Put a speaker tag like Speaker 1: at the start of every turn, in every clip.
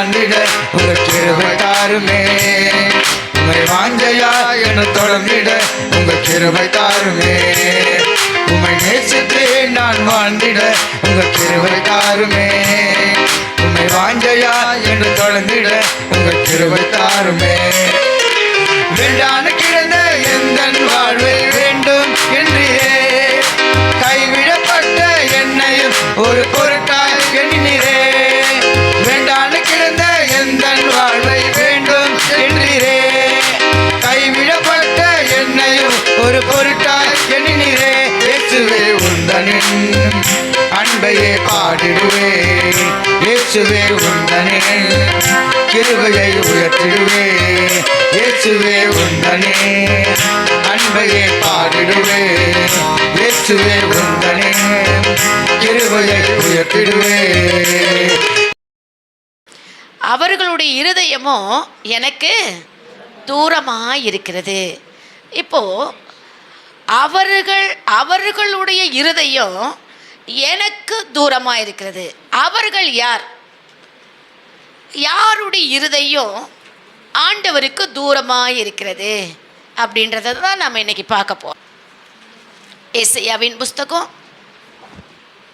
Speaker 1: வாழ்ந்திட உங்க கிருபைதாருமே. உமை வாஞ்சையா என தொடர்ந்திட உங்க கிருபைதாருமே. உமை நேசித்து நான் வாழ்ந்திட உங்க கிருபைதாருமே. உமை வாஞ்சையா என்று தொடர்ந்திட உங்க கிருபைதாருமே. வேண்டான கிடந்த எந்த வாழ்வை வேண்டும் என்றே கைவிடப்பட்ட என்னையும் ஒரு பொருள் அன்பையே பாடிடுவே இயேசுவே உந்தனின் கிருபையை உயர்த்திடுவே. இயேசுவே உந்தனே அன்பையே பாடிடுவே. இயேசுவே உந்தனே கிருபையை உயர்த்திடுவே.
Speaker 2: அவர்களுடைய இருதயமோ எனக்கு தூரமாக இருக்கிறது இப்போது அவர்கள் அவர்களுடைய இருதயம் எனக்கு தூரமாக இருக்கிறது அவர்கள் யார் யாருடைய இருதயம் ஆண்டவருக்கு தூரமாக இருக்கிறது அப்படின்றத தான் நம்ம இன்னைக்கு பார்க்க போறோம் ஏசையாவின் புஸ்தகம்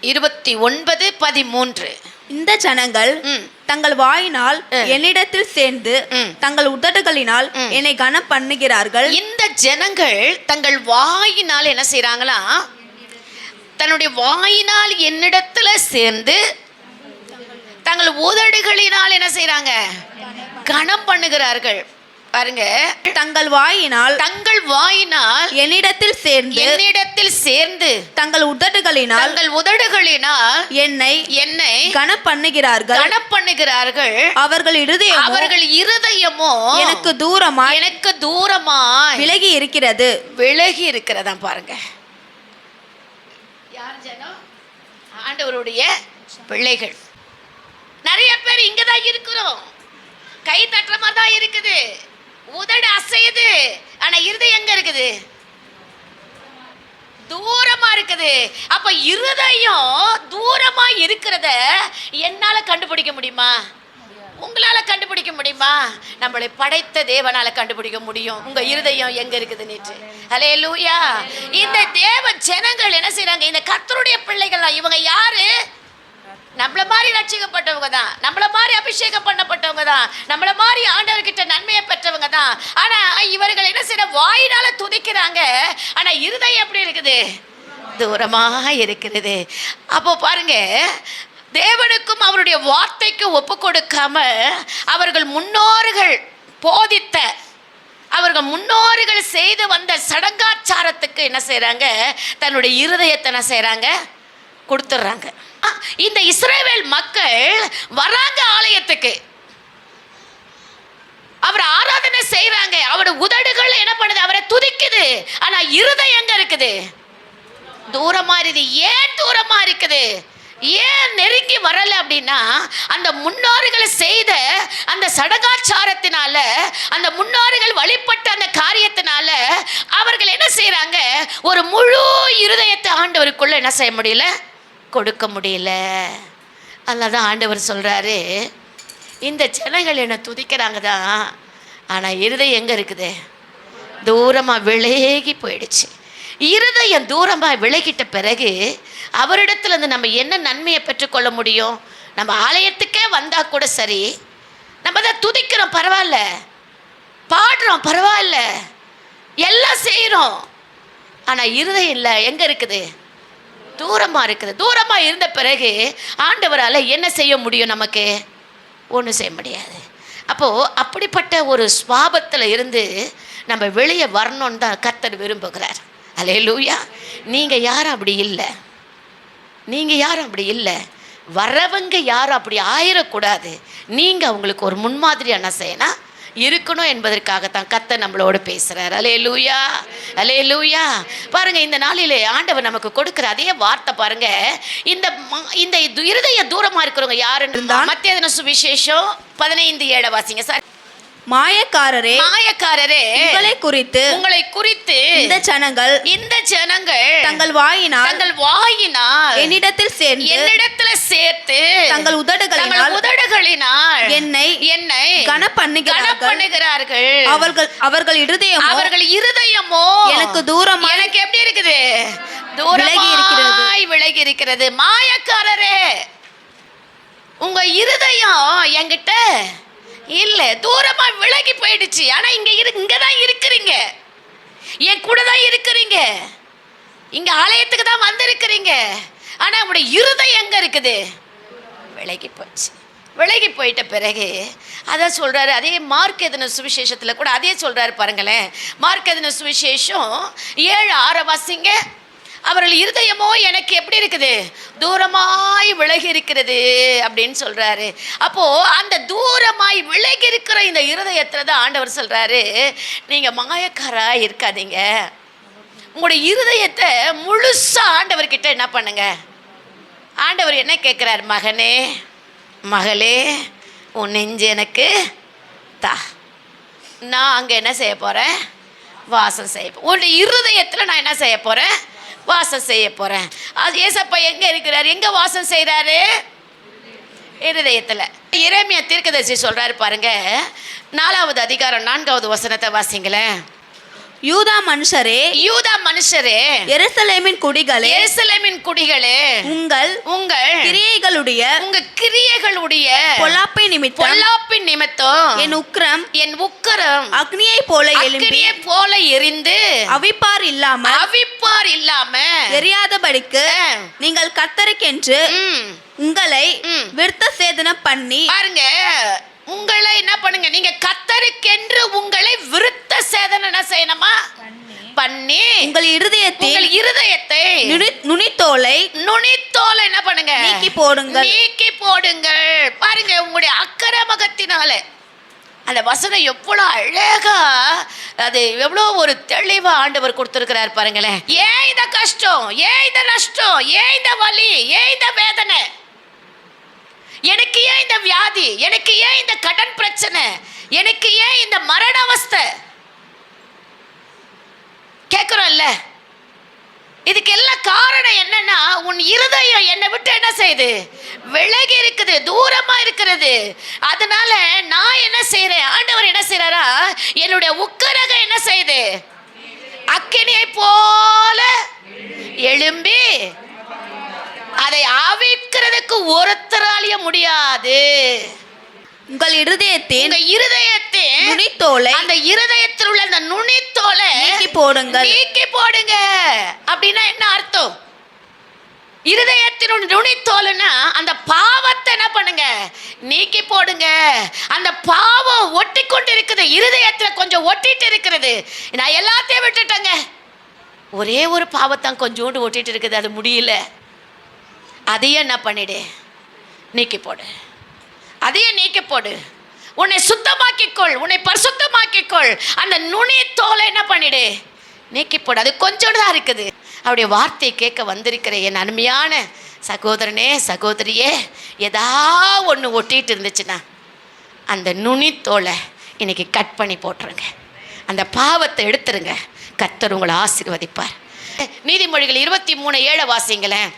Speaker 2: இருபத்தி ஒன்பது பதிமூன்று
Speaker 3: இந்த ஜனங்கள். தங்கள் வாயினால். என்னிடத்தில் சேர்ந்து. தங்கள் உதடுகளினால். என்னை கனம் பண்ணுகிறார்கள்
Speaker 2: இந்த ஜனங்கள் தங்கள் வாயினால் என்ன செய்கிறாங்களா தன்னுடைய வாயினால் என்னிடத்துல சேர்ந்து தங்கள் உதடுகளினால் என்ன செய்கிறாங்க கனம் பண்ணுகிறார்கள். பாருங்க.
Speaker 3: தங்கள் வாயினால்
Speaker 2: தங்கள் வாயினால்
Speaker 3: என்னிடத்தில் சேர்ந்து
Speaker 2: என்னிடத்தில் சேர்ந்து
Speaker 3: தங்கள் உதடுகளினால்
Speaker 2: தங்கள் உதடுகளினால்
Speaker 3: என்னை
Speaker 2: என்னை
Speaker 3: கனம் பண்ணுகிறார்கள்
Speaker 2: கனம் பண்ணுகிறார்கள்
Speaker 3: அவர்கள் இருதயம்
Speaker 2: அவர்கள் இருதயமோ
Speaker 3: எனக்கு தூரமாய்
Speaker 2: எனக்கு தூரமாய்
Speaker 3: விலகி இருக்கிறது.
Speaker 2: விலகி இருக்கிறதா பாருங்க. யார் ஜனம்? ஆண்டவருடைய பிள்ளைகள். நிறைய பேர் இங்க தான் இருக்கிறோம். கை தட்டுற மாதிரி தான் இருக்குது. உதடு அசையுது. ஆனா இருதயம் எங்க இருக்குது? தூரமா இருக்குது. அப்ப இருதயம் தூரமா இருக்கிறத என்னால கண்டுபிடிக்க முடியுமா? உங்களால கண்டுபிடிக்க முடியுமா? நம்மளை படைத்த தேவனால கண்டுபிடிக்க முடியும். உங்க இருதயம் எங்க இருக்குது நேற்று? அலே லூயா இந்த தேவ ஜனங்கள் என்ன செய்யறாங்க இந்த கத்தருடைய பிள்ளைகள் இவங்க யாரு? நம்மள மாதிரி ரட்சிக்கப்பட்டவங்க தான். நம்மள மாதிரி அபிஷேகம் பண்ணப்பட்டவங்க தான். நம்மள மாதிரி ஆண்டவர்கிட்ட நன்மையை பெற்றவங்க தான். ஆனா இவர்கள் என்ன செய்ய வாயினால துதிக்கிறாங்க. ஆனா இருதயம் எப்படி இருக்குது? தூரமாக இருக்கிறது. அப்போ பாருங்க தேவனுக்கும் அவருடைய வார்த்தைக்கு ஒப்பு கொடுக்காம அவர்கள் முன்னோர்கள் போதித்த அவர்கள் முன்னோர்கள் செய்து வந்த சடங்காச்சாரத்துக்கு என்ன செய்கிறாங்க தன்னுடைய இருதயத்தை என்ன செய்கிறாங்க கொடுத்துட்றாங்க. இந்த இஸ்ரேவேல் மக்கள் வராங்க ஆலயத்துக்கு. அவர் ஆராதனை செய்யறாங்க அவரோட உதடுகள் என்ன பண்ணுது? அவரை துதிக்குது. ஆனா இருதயம் எங்க இருக்குது? தூரமா இருக்குது. ஏன் தூரமா இருக்குது? ஏன் நெருங்கி வரல அப்படின்னா அந்த முன்னோர்கள் செய்த அந்த சடங்காச்சாரத்தினால அந்த முன்னோர்கள் வழிபட்ட அந்த காரியத்தினால அவர்கள் என்ன செய்யறாங்க ஒரு முழு இருதயத்தை ஆண்டவருக்குள்ள என்ன செய்ய முடியல? கொடுக்க முடியல. அதனால தான் ஆண்டவர் சொல்கிறாரு இந்த ஜனங்கள் என்னை துதிக்கிறாங்க தான் ஆனால் இருதயம் எங்கே இருக்குது? தூரமாக விலகி போயிடுச்சு. இருதயம் தூரமாக விலகிட்ட பிறகு அவரிடத்துலேருந்து நம்ம என்ன நன்மையை பெற்றுக்கொள்ள முடியும்? நம்ம ஆலயத்துக்கே வந்தால் கூட சரி. நம்ம தான் துதிக்கிறோம் பரவாயில்ல. பாடுறோம் பரவாயில்ல. எல்லாம் செய்கிறோம் ஆனால் இருதயம் இல்லை எங்கே இருக்குது? தூரமாக இருக்குது. தூரமாக இருந்த பிறகு ஆண்டவரால் என்ன செய்ய முடியும் நமக்கு? ஒன்றும் செய்ய முடியாது. அப்போது அப்படிப்பட்ட ஒரு சுவாபத்தில் இருந்து நம்ம வெளியே வரணும்னு தான் கர்த்தர் விரும்புகிறார். அலே லூயா நீங்கள் யாரும் அப்படி இல்லை. நீங்கள் யாரும் அப்படி இல்லை. வரவங்க யாரும் அப்படி ஆயிடக்கூடாது நீங்கள் அவங்களுக்கு ஒரு முன்மாதிரி என்ன செய்யணும்? இருக்கணும் என்பதற்காகத்தான் கத்த நம்மளோட பேசுறார். அலே லூயா அலே லூயா பாருங்க இந்த நாளிலே ஆண்டவர் நமக்கு கொடுக்கிற அதே வார்த்தை பாருங்க. இந்த இந்த இருதய தூரமா இருக்கிறவங்க யாருன்னு மத்திய சுவிசேஷம் பதினைந்து ஏழை வாசிங்க சார்.
Speaker 3: மாயக்காரரே
Speaker 2: மாயக்காரரே
Speaker 3: உங்களை குறித்து
Speaker 2: உங்களை குறித்து
Speaker 3: இந்த ஜனங்கள்
Speaker 2: இந்த ஜனங்கள்
Speaker 3: தங்கள் வாயினால்
Speaker 2: தங்கள் வாயினால்
Speaker 3: என்னிடத்தில் சேர்ந்து
Speaker 2: என்னிடத்துல சேர்த்து
Speaker 3: தங்கள் உதடுகளினால்
Speaker 2: உதடுகளினால்
Speaker 3: என்னை
Speaker 2: என்னை
Speaker 3: கனப்பண்ணுகிறார்கள்.
Speaker 2: கனப்பண்ணுகிறார்கள்
Speaker 3: அவர்கள் அவர்கள் இருதயமோ
Speaker 2: அவர்கள் இருதயமோ
Speaker 3: எனக்கு தூரமாய்
Speaker 2: எனக்கு எப்படி இருக்குது
Speaker 3: விலகி இருக்கிறது.
Speaker 2: விலகி இருக்கிறது மாயக்காரரே உங்க இருதயம் என்கிட்ட இல்ல தூரமா விலகி போயிடுச்சு. ஆனா இங்க இரு இங்க தான் இருக்கிறீங்க. என் கூட தான் இருக்கிறீங்க. இங்க ஆலயத்துக்கு தான் வந்திருக்கிறீங்க. ஆனா உங்களுடைய இருதயம் எங்க இருக்குது? விலகி போச்சு. விலகி போயிட்ட பிறகு அதை சொல்கிறாரு அதே மார்க் எதன சுவிசேஷத்தில் கூட அதே சொல்கிறாரு பாருங்களேன். மார்க் எதன சுவிசேஷம்? ஏழு ஆற வாசிங்க அவர்கள் இருதயமோ எனக்கு எப்படி இருக்குது? தூரமாய் விலகி இருக்கிறது அப்படின்னு சொல்கிறாரு அப்போது அந்த தூரமாய் விலகி இருக்கிற இந்த இருதயத்தில் தான் ஆண்டவர் சொல்கிறாரு நீங்கள் மாயக்காராக இருக்காதீங்க. உங்களுடைய இருதயத்தை முழுசாக ஆண்டவர்கிட்ட என்ன பண்ணுங்க? ஆண்டவர் என்ன கேட்குறார் மகனே மகளே உன் நெஞ்சு எனக்கு தா. நான் அங்கே என்ன செய்ய போகிறேன் வாசம் செய்ய உன்னுடைய இருதயத்தில் நான் என்ன செய்ய போகிறேன் வாசம் செய்ய போகிறேன் அது ஏசப்பா எங்கே இருக்கிறார்? எங்கே வாசம் செய்கிறாரு இருதயத்தில். இறைமைய தீர்க்கதரிசி சொல்கிறாரு பாருங்க. நாலாவது அதிகாரம் நான்காவது வசனத்தை வாசிங்களேன்.
Speaker 3: யூதா மனுஷரே
Speaker 2: யூதா மனுஷரே
Speaker 3: எருசலேமின் குடிகளே
Speaker 2: எருசலேமின் குடிகளே
Speaker 3: உங்கள்
Speaker 2: உங்கள்
Speaker 3: கிரியைகளுடைய
Speaker 2: உங்க கிரியைகளுடைய
Speaker 3: பொல்லாப்பை நிமித்தம்
Speaker 2: பொல்லாப்பின் நிமித்தம்
Speaker 3: என் உக்கிரம்
Speaker 2: என் உக்கரம்
Speaker 3: அக்னியை போல
Speaker 2: அக்கினியை போல எரிந்து
Speaker 3: அவிப்பார் இல்லாமல்
Speaker 2: அவிப்பார் இல்லாம
Speaker 3: எரியாதபடிக்கு. நீங்கள் கர்த்தருக்கென்று
Speaker 2: ம்,
Speaker 3: உங்களை. விருத்த சேதனம் பண்ணி
Speaker 2: பாருங்க உங்களை என்ன பண்ணுங்க? நீங்க கத்தருக்கென்று உங்களை விருத்த சேதனை என்ன செய்யணுமா? பண்ணி.
Speaker 3: உங்கள் இருதயத்தில்
Speaker 2: உங்கள் இருதயத்தை
Speaker 3: நுனி- நுனித்தோலை
Speaker 2: நுனித்தோலை என்ன பண்ணுங்க?
Speaker 3: நீக்கி போடுங்கள்.
Speaker 2: நீக்கி போடுங்கள். பாருங்க உங்களுடைய அக்கிரமகத்தினால. அந்த வசனம் எவ்வளோ அழகா அது எவ்வளோ ஒரு தெளிவா ஆண்டவர் கொடுத்துருக்கிறார் பாருங்களேன். ஏன் இந்த கஷ்டம்? ஏன் இந்த நஷ்டம்? ஏன் இந்த வலி? ஏன் இந்த வேதனை? எனக்கு ஏன் இந்த வியாதி? எனக்கு ஏன் இந்த கடன் பிரச்சனை? எனக்கு ஏன் இந்த மரண அவஸ்தை? கேட்குறோம்ல இதுக்கு எல்லாம் காரணம் என்னன்னா உன் இருதயம் என்னை விட்டு என்ன செய்யுது? விலகி இருக்குது தூரமா இருக்கிறது. அதனால நான் என்ன செய்யறேன் ஆண்டவர் என்ன செய்யறாரா என்னுடைய உக்கரகம் என்ன செய்யுது? அக்கினியை போல எழும்பி அதை ஆவிக்கிறதுக்கு ஒருத்தராலையும் முடியாது.
Speaker 3: உங்கள் இருதயத்தின்
Speaker 2: உங்க இருதயத்தின்
Speaker 3: நுனித்தோலை
Speaker 2: அந்த இருதயத்தில் உள்ள அந்த நுனித்தோலை
Speaker 3: நீக்கி போடுங்கள்.
Speaker 2: நீக்கி போடுங்க. அப்படின்னா என்ன அர்த்தம்? இருதயத்தினுடைய நுனித்தோலுன்னா அந்த பாவத்தை என்ன பண்ணுங்க? நீக்கி போடுங்க. அந்த பாவம் ஒட்டி கொண்டு இருக்குது இருதயத்துல கொஞ்சம் ஒட்டிட்டு இருக்கிறது. நான் எல்லாத்தையும் விட்டுட்டேங்க. ஒரே ஒரு பாவத்தான் கொஞ்சோண்டு ஒட்டிட்டு இருக்குது. அது முடியல. அதையும் என்ன பண்ணிடு? நீக்கி போடு. அதையே நீக்கி போடு. உன்னை சுத்தமாக்கிக்கொள். உன்னை பரிசுத்தமாக்கிக்கொள். அந்த நுனி தோலை என்ன பண்ணிடு? நீக்கி போடு. அது கொஞ்சோண்டு தான் இருக்குது. அவருடைய வார்த்தையை கேட்க வந்திருக்கிற என் அருமையான சகோதரனே சகோதரியே ஏதா ஒன்று ஒட்டிட்டு இருந்துச்சுன்னா அந்த நுனி தோலை இன்னைக்கு கட் பண்ணி போட்டுருங்க. அந்த பாவத்தை எடுத்துருங்க. கத்தர் உங்களை ஆசீர்வதிப்பார். நீதிமொழிகள் இருபத்தி மூணு ஏழை வாசிங்களேன்.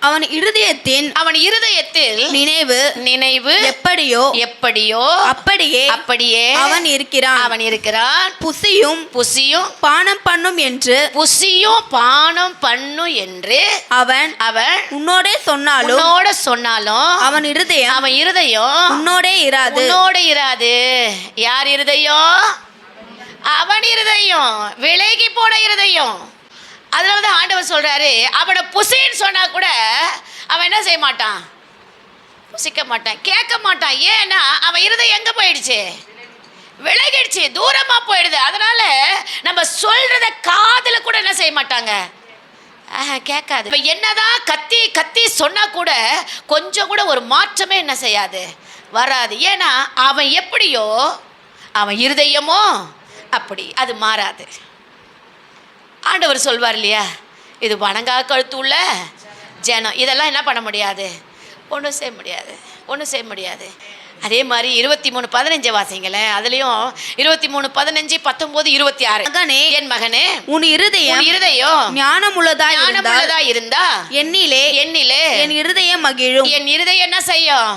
Speaker 3: அவன் இருதயத்தின்
Speaker 2: அவன் இருதயத்தில்
Speaker 3: நினைவு
Speaker 2: நினைவு
Speaker 3: எப்படியோ
Speaker 2: எப்படியோ
Speaker 3: அப்படியே
Speaker 2: அப்படியே
Speaker 3: அவன் இருக்கிறான்.
Speaker 2: அவன் இருக்கிறான்.
Speaker 3: புசியும்
Speaker 2: புசியும்
Speaker 3: பானம் பண்ணும் என்று
Speaker 2: புசியும் பானம் பண்ணும் என்று
Speaker 3: அவன்
Speaker 2: அவன்
Speaker 3: உன்னோடே சொன்னாலும்
Speaker 2: உன்னோட சொன்னாலும்
Speaker 3: அவன் இருதயம்
Speaker 2: அவன் இருதயம்
Speaker 3: உன்னோடே இராது.
Speaker 2: உன்னோட இராது. யார் இருதயம்? அவன் இருதயம். விலகி போன இருதயம். அதனால தான் ஆண்டவர் சொல்கிறாரு அவனை புசின்னு சொன்னால் கூட அவன் என்ன செய்ய மாட்டான்? புசிக்க மாட்டான். கேட்க மாட்டான். ஏன்னா அவன் இருதயம் எங்கே போயிடுச்சு? விலகிடுச்சு. தூரமாக போயிடுது. அதனால நம்ம சொல்கிறத காதில் கூட என்ன செய்ய மாட்டாங்க? கேட்காது. இப்போ என்னதான் கத்தி கத்தி சொன்னால் கூட கொஞ்சம் கூட ஒரு மாற்றமே என்ன செய்யாது? வராது. ஏன்னா அவன் எப்படியோ அவன் இருதயமோ அப்படி அது மாறாது. ஆண்டவர் சொல்வார் இல்லையா? இது வணங்கா கழுத்துள்ள ஜனம். இதெல்லாம் என்ன பண்ண முடியாது? ஒன்றும் செய்ய முடியாது. ஒன்றும் செய்ய முடியாது. அதே மாதிரி இருபத்தி மூணு பதினஞ்சு வாசிங்களேன் அதுலேயும் இருபத்தி மூணு பதினஞ்சு பத்தொம்போது இருபத்தி ஆறு
Speaker 3: மகனே
Speaker 2: என் மகனே
Speaker 3: உன் இருதயம்
Speaker 2: இருதயம்
Speaker 3: ஞானமுள்ளதா இருந்தால்
Speaker 2: ஞானமுள்ளதா இருந்தா
Speaker 3: என்னிலே
Speaker 2: என்னிலே
Speaker 3: என் இருதயம் மகிழும்.
Speaker 2: என் இருதயம் என்ன செய்யும்?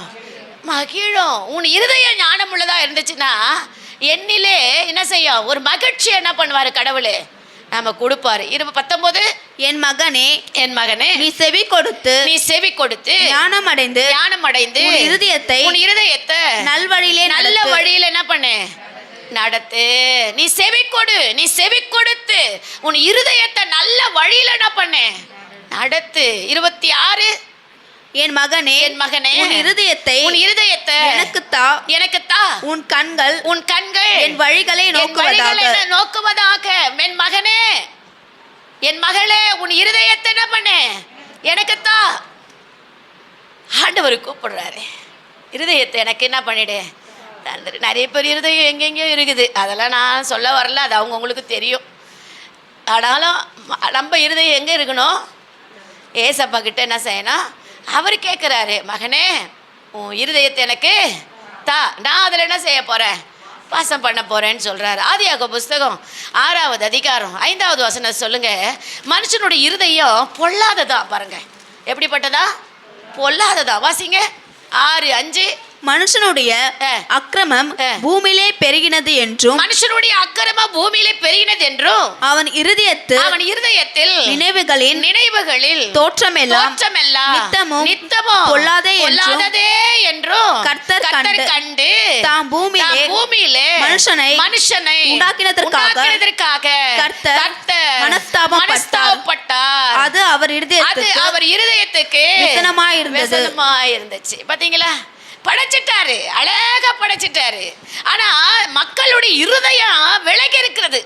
Speaker 2: மகிழும். உன் இருதயம் ஞானம் உள்ளதா இருந்துச்சுன்னா என்னிலே என்ன செய்யும்? ஒரு மகிழ்ச்சி என்ன பண்ணுவாரு கடவுள்? நம்ம கொடுப்பாரு. இருபது பத்தொன்பது
Speaker 3: என் மகனே
Speaker 2: என் மகனே
Speaker 3: நீ செவி கொடுத்து
Speaker 2: நீ செவி கொடுத்து
Speaker 3: ஞானம் அடைந்து
Speaker 2: ஞானம் அடைந்து
Speaker 3: இருதயத்தை
Speaker 2: உன் இருதயத்தை
Speaker 3: நல்வழியிலே
Speaker 2: நல்ல
Speaker 3: நடத்து.
Speaker 2: வழியில என்ன பண்ணு? நடத்து. நீ செவி கொடு நீ செவி கொடுத்து உன் இருதயத்தை நல்ல வழியில என்ன பண்ணு? நடத்து. இருபத்தி ஆறு
Speaker 3: என் மகனே
Speaker 2: என் மகனே
Speaker 3: உன் இருதயத்தை
Speaker 2: உன் இருதயத்தை
Speaker 3: எனக்கு தா
Speaker 2: எனக்கு தா
Speaker 3: உன் கண்கள்
Speaker 2: உன் கண்கள்
Speaker 3: என் வழிகளை நோக்குவதாக.
Speaker 2: நோக்குவதாக. என் மகனே என் மகளே உன் இருதயத்தை என்ன பண்ணு? எனக்கு தா ஆண்டவர் கூப்பிடுறாரு. இருதயத்தை எனக்கு என்ன பண்ணிடு? நிறைய பேர் இருதயம் எங்கெங்கேயோ இருக்குது. அதெல்லாம் நான் சொல்ல வரல. அது அவங்கவுங்களுக்கு தெரியும். ஆனாலும் நம்ம இருதயம் எங்கே இருக்கணும்? ஏசப்பா கிட்ட என்ன செய்யணும்? அவர் கேட்குறாரு மகனே உன் இருதயத்தை எனக்கு தா நான் அதில் என்ன செய்ய போகிறேன் பாசம் பண்ண போகிறேன்னு சொல்கிறாரு ஆதியாக புஸ்தகம் ஆறாவது அதிகாரம் ஐந்தாவது வசனம் சொல்லுங்கள் மனுஷனுடைய இருதயம் பொல்லாததா? பாருங்கள் எப்படிப்பட்டதா? பொல்லாததா? வாசிங்க. ஆறு அஞ்சு.
Speaker 3: மனுஷனுடைய. அக்கிரமம். பூமியிலே பெருகினது என்றும்
Speaker 2: மனுஷனுடைய அக்கிரம பூமியிலே பெருகினது என்றும்
Speaker 3: அவன் இருதயத்து
Speaker 2: அவன் இருதயத்தில்
Speaker 3: நினைவுகளின்
Speaker 2: நினைவுகளில்
Speaker 3: தோற்றமெல்லாம்
Speaker 2: தோற்றமெல்லாம்
Speaker 3: நித்தமும்
Speaker 2: நித்தமும்
Speaker 3: பொல்லாதே
Speaker 2: பொல்லாததே என்றும்
Speaker 3: கர்த்தர் கண்டு
Speaker 2: கண்டு
Speaker 3: தாம் பூமியிலே
Speaker 2: பூமியிலே
Speaker 3: மனுஷனை
Speaker 2: மனுஷனை
Speaker 3: உண்டாக்கினதற்காக கர்த்தர்
Speaker 2: கர்த்தர்
Speaker 3: மனஸ்தாபப்பட்டார்.
Speaker 2: மனஸ்தாபப்பட்டார்
Speaker 3: அது அவர் இருதயத்துக்கு
Speaker 2: அவர் இருதயத்துக்கு.
Speaker 3: விசனமாய்
Speaker 2: இருந்துச்சு பாத்தீங்களா படைச்சிட்டாரு. அழகாக படைச்சிட்டாரு. ஆனால் மக்களுடைய இருதயம் விலகி இருக்கிறது.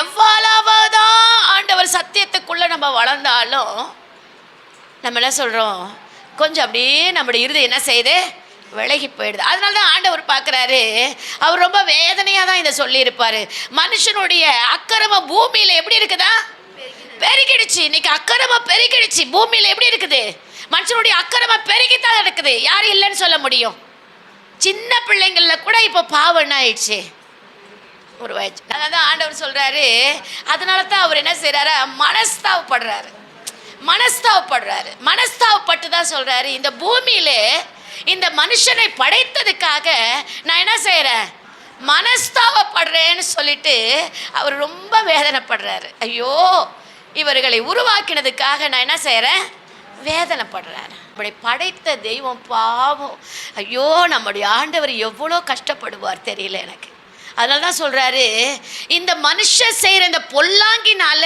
Speaker 2: எவ்வளவுதான் ஆண்டவர் சத்தியத்துக்குள்ளே நம்ம வளர்ந்தாலும் நம்ம என்ன சொல்கிறோம் கொஞ்சம் அப்படியே நம்மளுடைய இருதயம் என்ன செய்யுது? விலகி போயிடுது. அதனால தான் ஆண்டவர் பார்க்குறாரு. அவர் ரொம்ப வேதனையாக தான் இதை சொல்லியிருப்பார். மனுஷனுடைய அக்கிரம பூமியில் எப்படி இருக்குதா? பெருகிடுச்சு. இன்னைக்கு அக்கிரம பெருகிடுச்சு. பூமியில் எப்படி இருக்குது? மனுஷனுடைய அக்கிரமம் பெருகித்தான் இருக்குது யாரும் இல்லைன்னு சொல்ல முடியும். சின்ன பிள்ளைங்கள கூட இப்போ பாவம் என்ன ஆயிடுச்சு? உருவாயிடுச்சு அதான் தான் ஆண்டவர் சொல்கிறாரு அதனால தான் அவர் என்ன செய்கிறாரு மனஸ்தாவப்படுறாரு. மனஸ்தாவப்படுறாரு. மனஸ்தாவப்பட்டு தான் சொல்கிறாரு இந்த பூமியிலே இந்த மனுஷனை படைத்ததுக்காக நான் என்ன செய்கிறேன் மனஸ்தாவப்படுறேன்னு சொல்லிட்டு அவர் ரொம்ப வேதனைப்படுறாரு. ஐயோ இவர்களை உருவாக்கினதுக்காக நான் என்ன செய்கிறேன் வேதனைப்படுறாரு. அப்படி படைத்த தெய்வம் பாவம். ஐயோ நம்முடைய ஆண்டவர் எவ்வளோ கஷ்டப்படுவார் தெரியல எனக்கு. அதனால தான் சொல்கிறாரு இந்த மனுஷன் செய்கிற இந்த பொல்லாங்கினால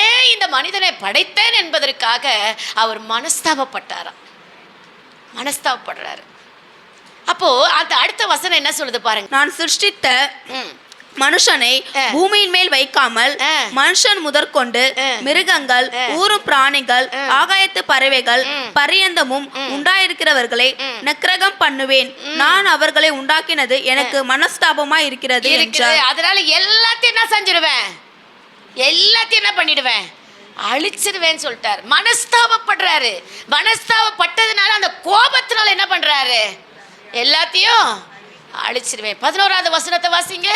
Speaker 2: ஏன் இந்த மனிதனை படைத்தேன் என்பதற்காக அவர் மனஸ்தாபப்பட்டாராம். மனஸ்தாபப்படுறாரு. அப்போ அந்த அடுத்த வசனம் என்ன சொல்லுது பாருங்க.
Speaker 3: நான் சிருஷ்டித்த மனுஷனை. பூமியின் மேல் வைக்காமல். மனுஷன் முதற்கொண்டு. மிருகங்கள்
Speaker 2: ஆ.
Speaker 3: ஊரும் பிராணிகள். ஆகாயத்து பறவைகள். பரியந்தமும் உண்டாயிருக்கிறவர்களை. நக்கிரகம் பண்ணுவேன் நான் அவர்களை உண்டாக்கினது எனக்கு மனஸ்தாபமாய் இருக்கிறது
Speaker 2: அதனால எல்லாத்தையும் என்ன செஞ்சிருவேன் எல்லாத்தையும் என்ன பண்ணிடுவேன் அழிச்சிருவேன்னு சொல்லிட்டார் மனஸ்தாபப்படுறாரு மனஸ்தாபப்பட்டதுனால அந்த கோபத்தினால என்ன பண்றாரு எல்லாத்தையும் அழிச்சிருவேன் பதினோராவது வசனத்தை வாசிங்க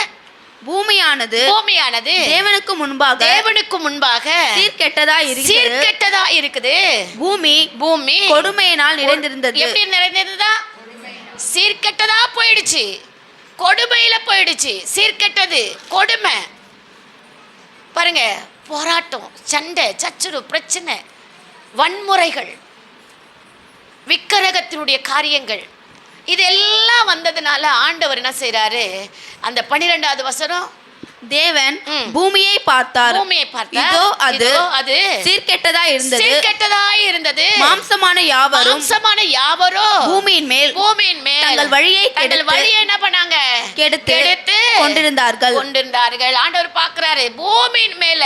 Speaker 3: பூமியானது
Speaker 2: பூமியானது
Speaker 3: தேவனுக்கு முன்பாக
Speaker 2: தேவனுக்கு முன்பாக
Speaker 3: சீர்கெட்டதா இருக்கிறது.
Speaker 2: சீர்கெட்டதா இருக்குது.
Speaker 3: பூமி
Speaker 2: பூமி
Speaker 3: கொடுமையினால் நிறைந்திருந்தது.
Speaker 2: எப்படி நிறைந்ததுதான் சீர்கெட்டதா போயிடுச்சு. கொடுமையில போயிடுச்சு. சீர்கெட்டது கொடுமை. பாருங்க போராட்டம் சண்டை சச்சுரு பிரச்சனை வன்முறைகள் விக்கிரகத்தினுடைய காரியங்கள். இதெல்லாம் வந்ததுனால ஆண்டவர் என்ன செய்றாரு? அந்த பன்னிரெண்டாவது வசனம்
Speaker 3: தேவன். பூமியை பார்த்தார்.
Speaker 2: பூமியை பார்த்தார்.
Speaker 3: இதோ அது
Speaker 2: அது
Speaker 3: சீர்கெட்டதா இருந்தது.
Speaker 2: சீர்கெட்டதாய் இருந்தது.
Speaker 3: மாம்சமான யாவரும்
Speaker 2: மாம்சமான யாவரோ
Speaker 3: பூமியின் மேல்
Speaker 2: பூமியின் மேல்
Speaker 3: தங்கள் வழியை
Speaker 2: தங்கள் வழியை என்ன பண்ணாங்க?
Speaker 3: கெடுத்து
Speaker 2: கெடுத்து
Speaker 3: கொண்டிருந்தார்கள்.
Speaker 2: கொண்டிருந்தார்கள். ஆண்டவர் பார்க்கிறாரு பூமியின் மேல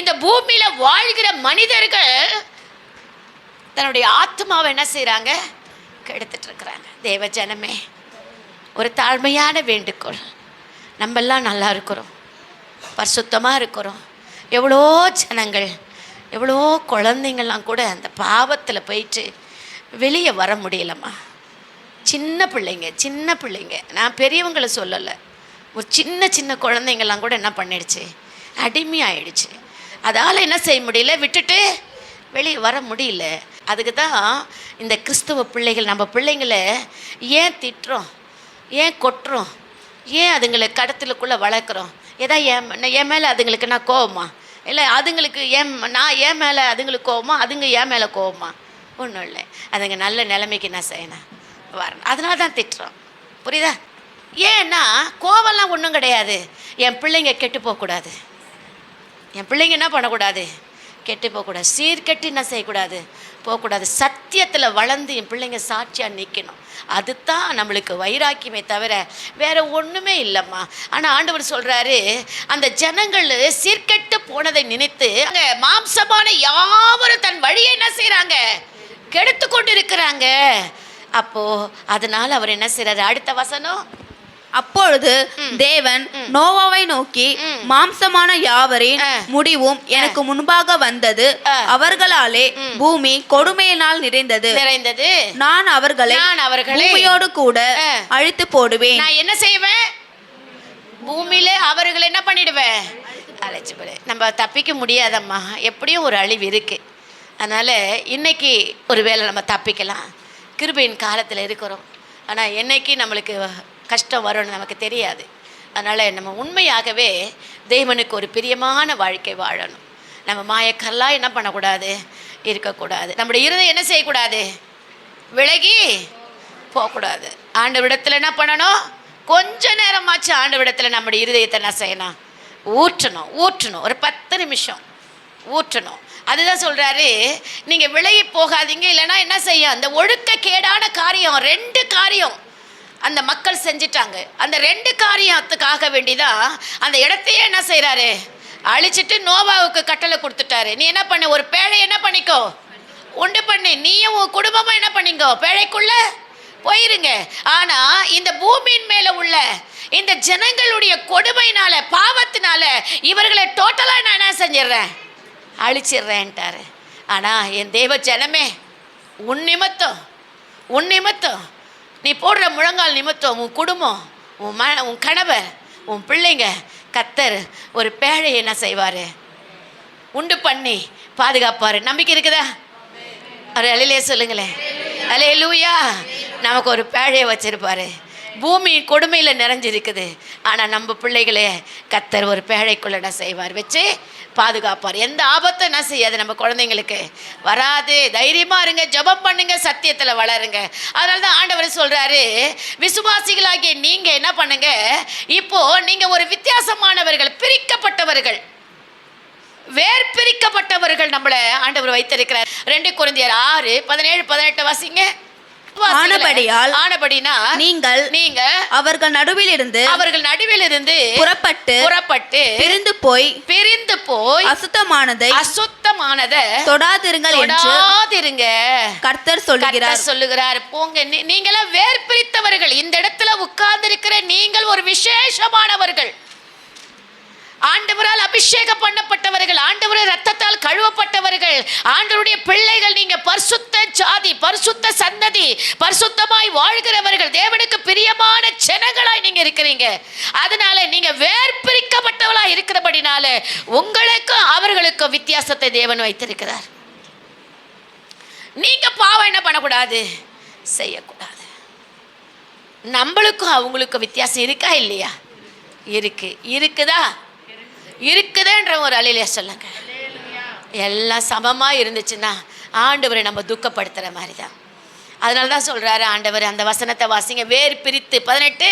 Speaker 2: இந்த பூமியில வாழ்கிற மனிதர்கள் தன்னுடைய ஆத்மாவை என்ன செய்றாங்க? கெடுத்துட்டு இருக்கிறாங்க தேவ ஜனமே ஒரு தாழ்மையான வேண்டுகோள். நம்மெல்லாம் நல்லா இருக்கிறோம். பரிசுத்தமாக இருக்கிறோம். எவ்வளோ ஜனங்கள் எவ்வளோ குழந்தைங்கள்லாம் கூட அந்த பாவத்தில் போயிட்டு வெளியே வர முடியலம்மா. சின்ன பிள்ளைங்க சின்ன பிள்ளைங்க. நான் பெரியவங்களை சொல்லலை. ஒரு சின்ன சின்ன குழந்தைங்கள்லாம் கூட என்ன பண்ணிடுச்சு? அடிமையாயிடுச்சு. அதால் என்ன செய்ய முடியல? விட்டுட்டு வெளியே வர முடியல. அதுக்கு தான் இந்த கிறிஸ்துவ பிள்ளைகள் நம்ம பிள்ளைங்களை ஏன் திட்டுறோம்? ஏன் கொட்டுறோம்? ஏன் அதுங்களை கடத்தலுக்குள்ளே வளர்க்குறோம்? ஏதா என் என் மேலே அதுங்களுக்கு நான் கோவமா? இல்லை அதுங்களுக்கு ஏன் நான் என் மேலே அதுங்களுக்கு கோவமா? அதுங்க என் மேலே கோவமா? ஒன்றும் இல்லை. அதுங்க நல்ல நிலைமைக்கு நான் செய்யணும் வரணும். அதனால தான் திட்டுறோம். புரியுதா? ஏன்னா கோவம்லாம் ஒன்றும் கிடையாது. என் பிள்ளைங்க கெட்டு போகக்கூடாது. என் பிள்ளைங்க என்ன பண்ணக்கூடாது? கெட்டு போகக்கூடாது. சீர்கெட்டு என்ன செய்யக்கூடாது? போகக்கூடாது. சத்தியத்தில் வளர்ந்து என் பிள்ளைங்க சாட்சியாக நிற்கணும் அதுதான் நம்மளுக்கு வைராக்கியமே தவிர வேற ஒன்றுமே இல்லைம்மா. ஆனால் ஆண்டவர் சொல்கிறாரு அந்த ஜனங்கள் சீர்கெட்டு போனதை நினைத்து அங்கே மாம்சமான யாவரும் தன் வழியை என்ன செய்கிறாங்க கெடுத்து கொண்டு இருக்கிறாங்க அப்போது அதனால் அவர் என்ன செய்கிறார் அடுத்த வசனம்.
Speaker 3: அப்பொழுது தேவன் நோவாவை நோக்கி. மாம்சமான யாவரின். முடிவும் எனக்கு முன்பாக வந்தது. அவர்களாலே பூமி கொடுமையினால் நிறைந்தது.
Speaker 2: நிறைந்தது.
Speaker 3: நான் அவர்களை
Speaker 2: நான் அவர்களை
Speaker 3: பூமியோடு கூட. அழித்து போடுவேன்.
Speaker 2: நான் என்ன செய்வேன்? பூமியில அவர்களை என்ன பண்ணிடுவேன்? அழைச்சி போடு. நம்ம தப்பிக்க முடியாதம்மா. எப்படியும் ஒரு அழிவு இருக்கு. அதனால இன்னைக்கு ஒரு வேளை நம்ம தப்பிக்கலாம். கிருபையின் காலத்தில் இருக்கிறோம். ஆனால் என்னைக்கு நம்மளுக்கு கஷ்டம் வரும்னு நமக்கு தெரியாது. அதனால் நம்ம உண்மையாகவே தேவனுக்கு ஒரு பிரியமான வாழ்க்கை வாழணும். நம்ம மாயக்கல்லாம் என்ன பண்ணக்கூடாது? இருக்கக்கூடாது. நம்முடைய இருதயம் என்ன செய்யக்கூடாது? விலகி போகக்கூடாது. ஆண்டு விடத்தில் என்ன பண்ணணும்? கொஞ்ச ஆண்டு விடத்தில் நம்முடைய இருதயத்தை என்ன செய்யணும்? ஊற்றணும் ஊற்றணும். ஒரு பத்து நிமிஷம் ஊற்றணும். அதுதான் சொல்கிறாரு நீங்கள் விலகி போகாதீங்க. இல்லைன்னா என்ன செய்யும்? அந்த ஒழுக்கக்கேடான காரியம் ரெண்டு காரியம் அந்த மக்கள் செஞ்சிட்டாங்க. அந்த ரெண்டு காரியத்துக்காக வேண்டிதான் அந்த இடத்தையே என்ன செய்கிறாரு அழிச்சிட்டு நோவாவுக்கு கட்டளை கொடுத்துட்டாரு. நீ என்ன பண்ண? ஒரு பேழை என்ன பண்ணிக்கோ? உண்டு பண்ணு. நீயும் உன் குடும்பமும் என்ன பண்ணிக்கோ பேழைக்குள்ள போயிருங்க. ஆனா இந்த பூமியின் மேல உள்ள இந்த ஜனங்களுடைய கொடுமையினால பாவத்தினால இவர்களை டோட்டலா நான் என்ன செஞ்சிடுறேன்? அழிச்சிடுறேன்ட்டாரு. ஆனா என் தெய்வ ஜனமே உன் நிமித்தம் உன் நிமித்தம் நீ போடுற முழங்கால் நிமித்தம் உன் குடும்பம் உன் ம உன் கணவர் உன் பிள்ளைங்க கத்தர் ஒரு பேழை என்ன செய்வார்? உண்டு பண்ணி பாதுகாப்பார். நம்பிக்கை இருக்குதா? ஒரு அலையிலே சொல்லுங்களேன். அலே லூயா நமக்கு ஒரு பேழையை வச்சிருப்பாரு. பூமி கொடுமையில் நிறைஞ்சிருக்குது. ஆனால் நம்ம பிள்ளைகளே கத்தர் ஒரு பேழைக்குள்ள என்ன செய்வார் வச்சு பாதுகாப்பார். எந்த ஆபத்தும் என்ன செய்யாது நம்ம குழந்தைங்களுக்கு. வராது தைரியமாக இருங்க ஜெபம் பண்ணுங்க சத்தியத்தில் வளருங்க. அதனால தான் ஆண்டவர் சொல்கிறாரு விசுவாசிகளாகிய நீங்கள் என்ன பண்ணுங்க இப்போது நீங்கள் ஒரு வித்தியாசமானவர்கள் பிரிக்கப்பட்டவர்கள். வேர் பிரிக்கப்பட்டவர்கள் நம்மளை ஆண்டவர் வைத்திருக்கிறார். ரெண்டு குழந்தையர் ஆறு பதினேழு பதினெட்டு வாசிங்க.
Speaker 3: ஆனபடியால்
Speaker 2: ஆனபடினா
Speaker 3: நீங்கள்
Speaker 2: நீங்க
Speaker 3: அவர்கள் நடுவில் இருந்து
Speaker 2: அவர்கள் நடுவில் இருந்து
Speaker 3: புறப்பட்டு
Speaker 2: புறப்பட்டு
Speaker 3: பிரிந்து போய்
Speaker 2: பிரிந்து போய்
Speaker 3: அசுத்தமானதை
Speaker 2: அசுத்தமானத
Speaker 3: தொடாதிருங்கள்
Speaker 2: தொடாதிருங்க.
Speaker 3: கர்த்தர் சொல்கிறார்
Speaker 2: கர்த்தர் சொல்லுகிறார். போங்க நீ- நீங்களாம் வேர் பிரித்தவர்கள் இந்த இடத்துல உட்கார்ந்து இருக்கிற நீங்கள் ஒரு விசேஷமானவர்கள். ஆண்டவரால் அபிஷேகம் பண்ணப்பட்டவர்கள் ஆண்டவரை ரத்தத்தால் கழுவப்பட்டவர்கள் ஆண்டவருடைய பிள்ளைகள் நீங்க பரிசுத்த ஜாதி பரிசுத்த சந்ததி பரிசுத்தமாய் வாழ்கிறவர்கள் தேவனுக்கு பிரியமான ஜனங்களாய் நீங்க இருக்கிறீங்க. அதனால நீங்க வேர் பிரிக்கப்பட்டவளா இருக்கிறபடினால உங்களுக்கும் அவர்களுக்கும் வித்தியாசத்தை தேவன் வைத்திருக்கிறார். நீங்க பாவம் என்ன பண்ணக்கூடாது? செய்யக்கூடாது. நம்மளுக்கும் அவங்களுக்கும் வித்தியாசம் இருக்கா இல்லையா? இருக்கு. இருக்குதா? இருக்குதுன்ற ஒரு அலையில சொல்லுங்க. எல்லாம் சமமாக இருந்துச்சுன்னா ஆண்டவரை நம்ம துக்கப்படுத்துகிற மாதிரி தான் அதனால தான் சொல்கிறாரு ஆண்டவர் அந்த வசனத்தை வாசிங்க. வேர் பிரித்து பதினெட்டு.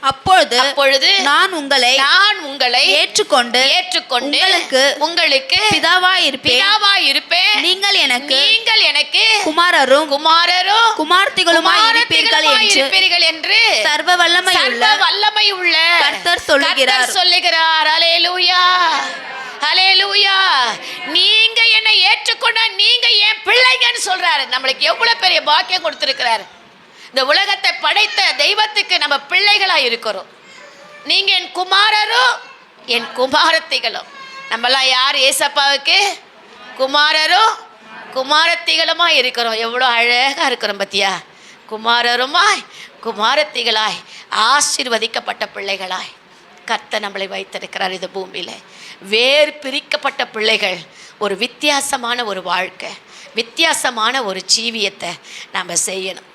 Speaker 3: அப்பொழுது
Speaker 2: அப்பொழுது
Speaker 3: நான் உங்களை
Speaker 2: நான் உங்களை
Speaker 3: ஏற்றுக்கொண்டு
Speaker 2: ஏற்றுக்கொண்டு
Speaker 3: உங்களுக்கு
Speaker 2: உங்களுக்கு
Speaker 3: பிதாவாய் இருப்பேன்
Speaker 2: பிதாவாய் இருப்பேன்
Speaker 3: நீங்கள் எனக்கு
Speaker 2: நீங்கள் எனக்கு
Speaker 3: குமாரரும்
Speaker 2: குமாரரும்
Speaker 3: குமார்த்திகளுமாய் இருப்பீர்கள் என்று
Speaker 2: இருப்பீர்கள் என்று
Speaker 3: சர்வ வல்லமையுள்ள
Speaker 2: சர்வ வல்லமை உள்ள
Speaker 3: கர்த்தர் சொல்லுகிறார்.
Speaker 2: சொல்லுகிறார். ஹalleluya. ஹalleluya. நீங்க என்னை ஏற்றுக்கொண்டா நீங்க என் பிள்ளைங்கன்னு சொல்றாரு. நம்மளுக்கு எவ்வளவு பெரிய பாக்கியம் கொடுத்திருக்கிறாரு. இந்த உலகத்தை படைத்த தெய்வத்துக்கு நம்ம பிள்ளைகளாக இருக்கிறோம். நீங்கள் என் குமாரரும் என் குமாரத்திகளும். நம்மளாம் யார்? ஏசப்பாவுக்கு குமாரரும் குமாரத்திகளுமா இருக்கிறோம். எவ்வளோ அழகாக இருக்கிறோம் பத்தியா? குமாரருமாய் குமாரத்திகளாய் ஆசீர்வதிக்கப்பட்ட பிள்ளைகளாய். கர்த்த நம்மளை வைத்திருக்கிறார் இந்த பூமியில். வேறு பிரிக்கப்பட்ட பிள்ளைகள் ஒரு வித்தியாசமான ஒரு வாழ்க்கை வித்தியாசமான ஒரு ஜீவியத்தை நம்ம செய்யணும்.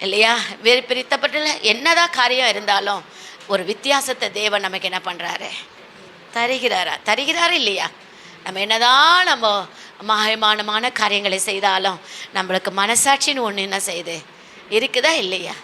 Speaker 2: இல்லையா? வேறு பிரித்தப்பட்டுள்ள என்னதான் காரியம் இருந்தாலும் ஒரு வித்தியாசத்தை தேவன் நமக்கு என்ன பண்ணுறாரு தருகிறாரா? தருகிறாரு இல்லையா? நம்ம என்னதான் நம்ம மகிமானமான காரியங்களை செய்தாலும் நம்மளுக்கு மனசாட்சின்னு ஒன்று என்ன செய்யுது? இருக்குதா இல்லையா?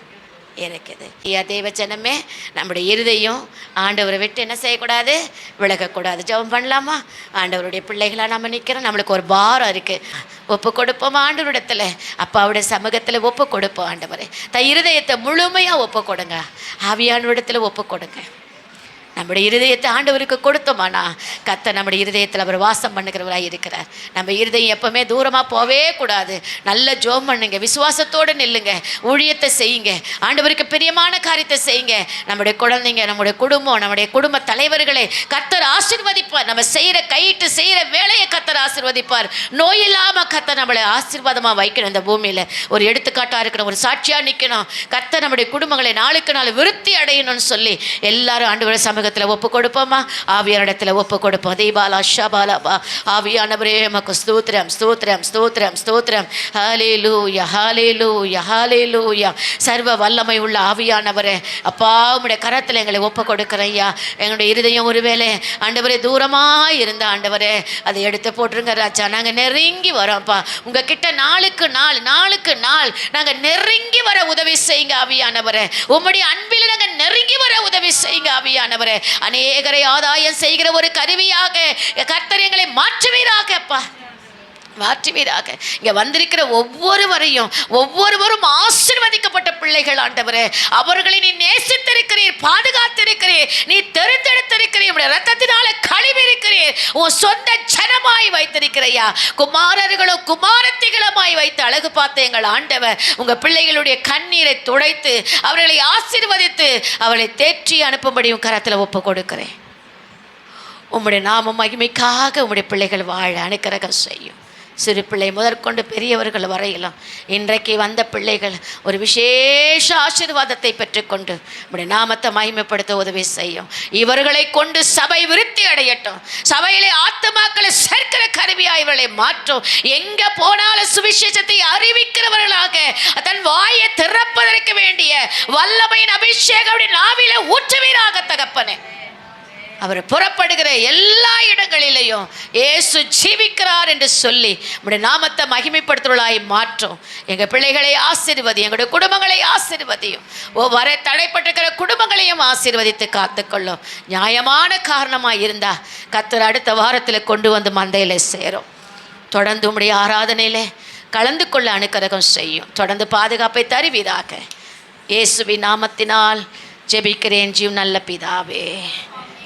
Speaker 2: இருக்குது. ஐயா தேவச்சனமே ஜனமே நம்முடைய இருதையும் ஆண்டவரை விட்டு என்ன செய்யக்கூடாது? விலகக்கூடாது. ஜெபம் பண்ணலாமா? ஆண்டவருடைய பிள்ளைகளாக நம்ம நிற்கிறோம் நம்மளுக்கு ஒரு பாரம் இருக்குது ஒப்பு கொடுப்போம் ஆண்டவரிடத்தில். அப்பாவுடைய சமூகத்தில் ஒப்பு கொடுப்போம் ஆண்டவரை. த இருதயத்தை முழுமையாக ஒப்பு கொடுங்க. ஆவியானவரிடத்தில் ஒப்பு கொடுங்க. நம்முடைய இருதயத்தை ஆண்டவருக்கு கொடுத்தோமானா கத்த நம்முடைய இருதயத்தில் அவர் வாசம் பண்ணுகிறவராக இருக்கிறார். நம்ம இருதயம் எப்பவுமே தூரமாக போவே கூடாது. நல்ல ஜோம் பண்ணுங்க விசுவாசத்தோடு நில்லுங்க ஊழியத்தை செய்யுங்க ஆண்டவருக்கு பிரியமான காரியத்தை செய்யுங்க. நம்முடைய குழந்தைங்க நம்முடைய குடும்பம் நம்முடைய குடும்ப தலைவர்களை கத்தர் ஆசீர்வதிப்பார். நம்ம செய்கிற கையிட்டு செய்கிற வேலையை கத்தர் ஆசிர்வதிப்பார். நோய் இல்லாமல் கத்தர் நம்மளை ஆசீர்வாதமாக வைக்கணும் இந்த பூமியில். ஒரு எடுத்துக்காட்டாக இருக்கணும் ஒரு சாட்சியாக நிற்கணும் கத்தர் நம்முடைய குடும்பங்களை நாளுக்கு நாள் விருத்தி அடையணும்னு சொல்லி எல்லாரும் ஆண்டு சம சமூகத்தில் ஒப்பு கொடுப்போமா ஆவியானிடத்தில் ஒப்பு கொடுப்போம். தீபாலா ஷபாலா பா ஆவியானவரே மக்கு ஸ்தோத்திரம் ஸ்தோத்திரம் ஸ்தோத்திரம் ஸ்தோத்திரம். ஹாலே லூயா ஹாலே லூயா ஹாலே லூயா சர்வ வல்லமை உள்ள ஆவியானவரே அப்பா உம்முடைய கரத்தில் எங்களை ஒப்பு கொடுக்குறேன் ஐயா. எங்களுடைய இருதயம் ஒருவேளை ஆண்டவரே தூரமாக இருந்த ஆண்டவரே அதை எடுத்து போட்டுருங்க ராஜா. நாங்கள் நெருங்கி வரோம்ப்பா. உங்கள் கிட்ட நாளுக்கு நாள் நாளுக்கு நாள் நாங்கள் நெருங்கி வர உதவி செய்யுங்க ஆவியானவரே. உம்முடைய அன்பில் நாங்கள் நெருங்கி வர உதவி செய்யுங்க ஆவியானவரே. அநேகரை ஆதாயம் செய்கிற ஒரு கருவியாக கர்த்தர் எங்களை மாற்றுவீராகப்பா. மாற்றுவீராக. இங்கே வந்திருக்கிற ஒவ்வொருவரையும் ஒவ்வொருவரும் ஆசிர்வதிக்கப்பட்ட பிள்ளைகள் ஆண்டவரே. அவர்களை நீ நேசித்திருக்கிறீர் பாதுகாத்திருக்கிறீர் நீ தெரிந்தெடுத்திருக்கிறீர் உடைய ரத்தத்தினால கழிவிருக்கிறீர். உன் சொந்த ஜனமாய் வைத்திருக்கிறையா. குமாரர்களும் குமாரத்திகளுமாய் வைத்து அழகு பார்த்த எங்கள் ஆண்டவர் உங்கள் பிள்ளைகளுடைய கண்ணீரை துடைத்து அவர்களை ஆசீர்வதித்து அவளை தேற்றி அனுப்பும்படியும் கரத்தில் ஒப்பு கொடுக்கிறேன் உம்முடைய நாம மகிமைக்காக உம்முடைய பிள்ளைகள் வாழ அனுக்கிறகம் செய்யும். சிறு பிள்ளை முதற்கொண்டு பெரியவர்கள் வரையிலும் இன்றைக்கு வந்த பிள்ளைகள் ஒரு விசேஷ ஆசீர்வாதத்தை பெற்றுக்கொண்டு உம்முடைய நாமத்தை மகிமைப்படுத்த உதவி செய்யும். இவர்களை கொண்டு சபை விருத்தி அடையட்டும். சபையிலே ஆத்துமாக்களை சேர்க்கிற கருவியாக இவர்களை மாற்றும். எங்க போனாலும் சுவிசேஷத்தை அறிவிக்கிறவர்களாக தன் வாயை திறப்பதற்கு வேண்டிய வல்லமையின் அபிஷேகம் அவருடைய நாவில ஊற்றுவீராக தகப்பனே. அவர் புறப்படுகிற எல்லா இடங்களிலேயும் ஏசு ஜீவிக்கிறார் என்று சொல்லி நம்முடைய நாமத்தை மகிமைப்படுத்துவர்களாய் மாற்றும். எங்கள் பிள்ளைகளை ஆசீர்வதி எங்களுடைய குடும்பங்களை ஆசீர்வதியும். ஓ வர தடைப்பட்டிருக்கிற குடும்பங்களையும் ஆசீர்வதித்து காத்துக்கொள்ளும். நியாயமான காரணமாக இருந்தால் கத்தர் அடுத்த வாரத்தில் கொண்டு வந்து மந்தையில் சேரும். தொடர்ந்து உம்முடைய ஆராதனையில் கலந்து கொள்ள அனுக்கிரகம் செய்யும். தொடர்ந்து பாதுகாப்பை தருவீராக. இயேசுவி நாமத்தினால் ஜெபிக்கிறேன் ஜீவ் நல்ல பிதாவே.